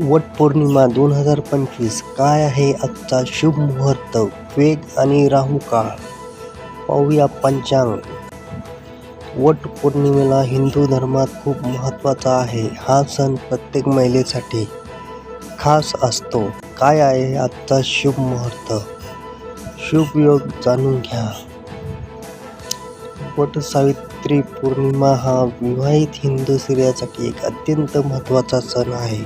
वटपौर्णिमा दोन हजार पंचवीस काय आहे आजचा शुभ मुहूर्त वेग आणि राहू काळ? पाहूया पंचांग. वट पौर्णिमेला हिंदू धर्मात खूप महत्त्वाचा आहे. हा सण प्रत्येक महिलेसाठी खास असतो. काय आहे आजचा शुभ मुहूर्त? शुभ योग जाणून घ्या. वट सावित्री पौर्णिमा हा विवाहित हिंदू स्त्रियासाठी एक अत्यंत महत्त्वाचा सण आहे.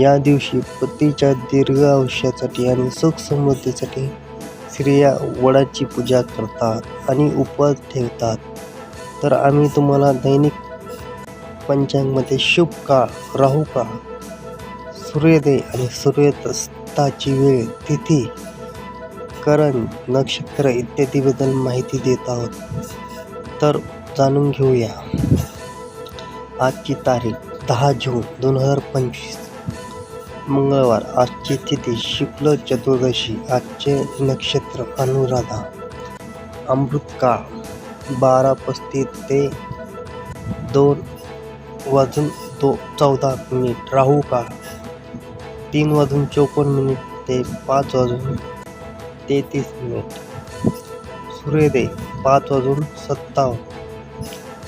या दिवशी पतीच्या दीर्घ आयुष्यासाठी आणि सुख समृद्धीसाठी स्त्रिया वडाची पूजा करतात आणि उपवास ठेवतात. तर आम्ही तुम्हाला दैनिक पंचांगमध्ये शुभ काळ राहू काळ सूर्योदय आणि सूर्यास्ताची वेळ तिथी करण नक्षत्र इत्यादीबद्दल माहिती देत आहोत. तर जाणून घेऊया. आजची तारीख दहा जून दोन हजार पंचवीस. मंगळवार आजची तिथी शुक्ल चतुर्दशी आजचे नक्षत्र अनुराधा. अमृतकाळ बारा पस्तीस ते दोन वाजून दो चौदा मिनिट. राहू काळ तीन वाजून चोपन्न मिनिट ते पाच वाजून तेहतीस मिनिट. सूर्योदय पाच वाजून सत्तावन्न.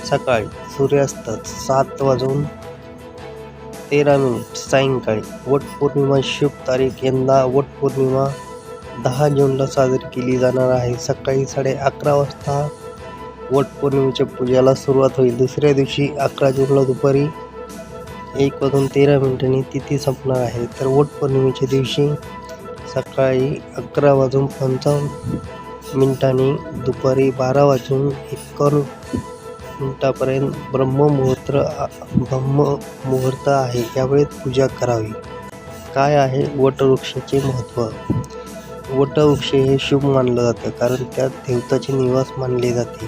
सकाळी सूर्यास्त सात वाजून तेरा मिनिट सायंकाळी वटपौर्णिमा शुभ तारीख. यंदा वटपौर्णिमा दहा जूनला साजरी केली जाणार आहे. सकाळी साडे अकरा वाजता वटपौर्णिमेच्या पूजेला सुरुवात होईल. दुसऱ्या दिवशी अकरा जूनला दुपारी एक वाजून तेरा मिनिटांनी तिथी संपणार आहे. तर वटपौर्णिमेच्या दिवशी सकाळी अकरा वाजून पंचावन्न मिनिटांनी दुपारी बारा वाजून एकावन्न मिनिटापर्यंत ब्रह्ममुहूर्त ब्रह्ममुहूर्त आहे. यावेळेत पूजा करावी. काय आहे वटवृक्षाचे महत्त्व? वटवृक्ष हे शुभ मानलं जातं कारण त्यात देवताचे निवास मानले जाते.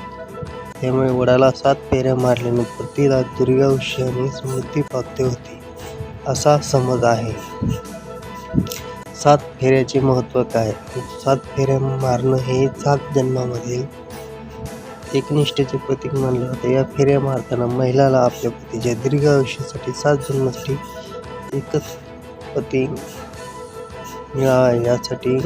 त्यामुळे वडाला सात पेऱ्या मारल्याने पतीला दीर्घायुष्य आणि समृद्धी होते असा समज आहे. सात फेऱ्याचे महत्त्व काय? सात फेऱ्या मारणं हे सात जन्मामधील एकनिष्ठेचे प्रतीक मानलं जातं. या फेऱ्या मारताना महिलाला आपल्या पतीच्या दीर्घ आयुष्यासाठी सात जन्मासाठी एकच पती मिळावा यासाठी